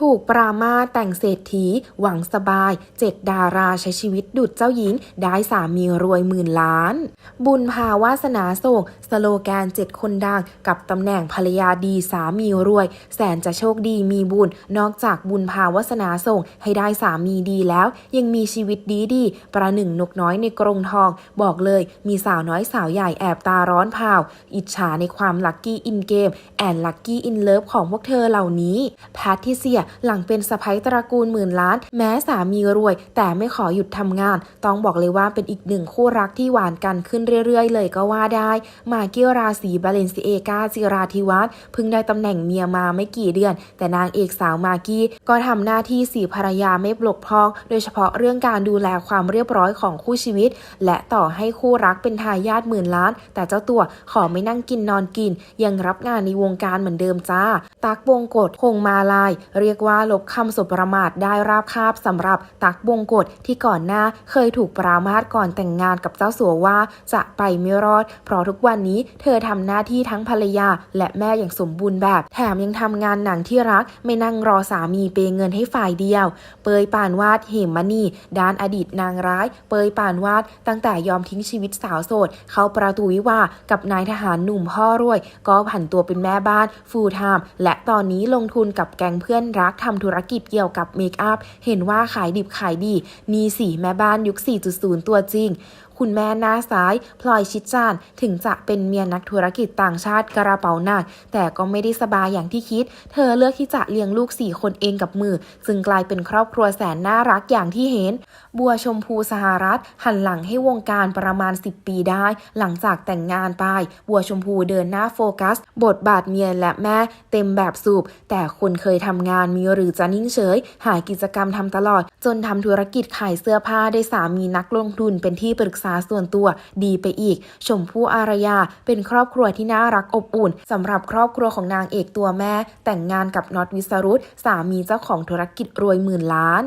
ถูกปรามาแต่งเศรษฐี หวังสบายเจ็ดดาราใช้ชีวิตดุจเจ้าหญิง ได้สามีรวยหมื่นล้าน บุญพาวาสนาส่งสโลแกนเจ็ดคนดัง กับตำแหน่งภรรยาดีสามีรวย แสนจะโชคดีมีบุญ นอกจากบุญพาวาสนาส่งให้ได้สามีดีแล้ว ยังมีชีวิตดีดีประหนึ่งนกน้อยในกรงทอง บอกเลยมีสาวน้อยสาวใหญ่แอบตาร้อนเผาอิจฉาในความลัคกี้อินเกม แอนลัคกี้อินเลิฟของพวกเธอเหล่านี้แพททิเซียหลังเป็นสะพ้ยตระกูลหมื่นล้าน แม้สามีรวย แต่ไม่ขอหยุดทำงาน ต้องบอกเลยว่าเป็นอีกหนึ่งคู่รักที่หวานกันขึ้นเรื่อยๆ เลยก็ว่าได้ มาเกียวราศีบาเลนซิเอกาจิราธิวัฒน์เพิ่งได้ตำแหน่งเมียมาไม่กี่เดือน แต่นางเอกสาวมากี้ ก็ทำหน้าที่สีภรรยาไม่บกพร่อง โดยเฉพาะเรื่องการดูแลความเรียบร้อยของคู่ชีวิต และต่อให้คู่รักเป็นทายาทหมื่นล้าน แต่เจ้าตัวขอไม่นั่งกินนอนกิน ยังรับงานในวงการเหมือนเดิมจ้าตักบงกฎคงมาลาย เรียกว่าลบคำสบประมาทได้ราบคาบสำหรับตักบงกฎที่ก่อนหน้าเคยถูกปรามาสก่อนแต่งงานกับเจ้าสัวว่าจะไปไม่รอด เพราะทุกวันนี้เธอทำหน้าที่ทั้งภรรยาและแม่อย่างสมบูรณ์แบบ แถมยังทำงานหนังที่รักไม่นั่งรอสามีเปย์เงินให้ฝ่ายเดียว เปยปานวาดเหมมณีด้านอดีตนางร้าย เปยปานวาดตั้งแต่ยอมทิ้งชีวิตสาวโสด เข้าประตูวิวากับนายทหารหนุ่มพ่อรวย ก็ผันตัวเป็นแม่บ้านฟูลไทม์และตอนนี้ลงทุนกับแก๊งเพื่อนรักทำธุรกิจเกี่ยวกับเมคอัพเห็นว่าขายดิบขายดี นี่สีแม่บ้านยุค 4.0 ตัวจริง คุณแม่หน้าซ้าย พลอยชิดจาน ถึงจะเป็นเมียนักธุรกิจต่างชาติกระเป๋าหนัก แต่ก็ไม่ได้สบายอย่างที่คิด เธอเลือกที่จะเลี้ยงลูกสี่คนเองกับมือ จึงกลายเป็นครอบครัวแสนน่ารักอย่างที่เห็น บัวชมพูสหรัฐ หันหลังให้วงการประมาณ 10 ปีได้ หลังจากแต่งงานไป บัวชมพูเดินหน้าโฟกัส บทบาทเมียและแม่ เต็มแบบสูบ แต่คนเคยทำงานมีหรือจะนิ่งเฉย หากิจกรรมทำตลอด จนทำธุรกิจขายเสื้อผ้าได้สามีนักลงทุนเป็นที่ปรึกษาส่วนตัวดีไปอีก ชมพู่อารยาเป็นครอบครัวที่น่ารักอบอุ่นสำหรับครอบครัวของนางเอกตัวแม่ แต่งงานกับน็อตวิสรุตสามีเจ้าของธุรกิจรวยหมื่นล้าน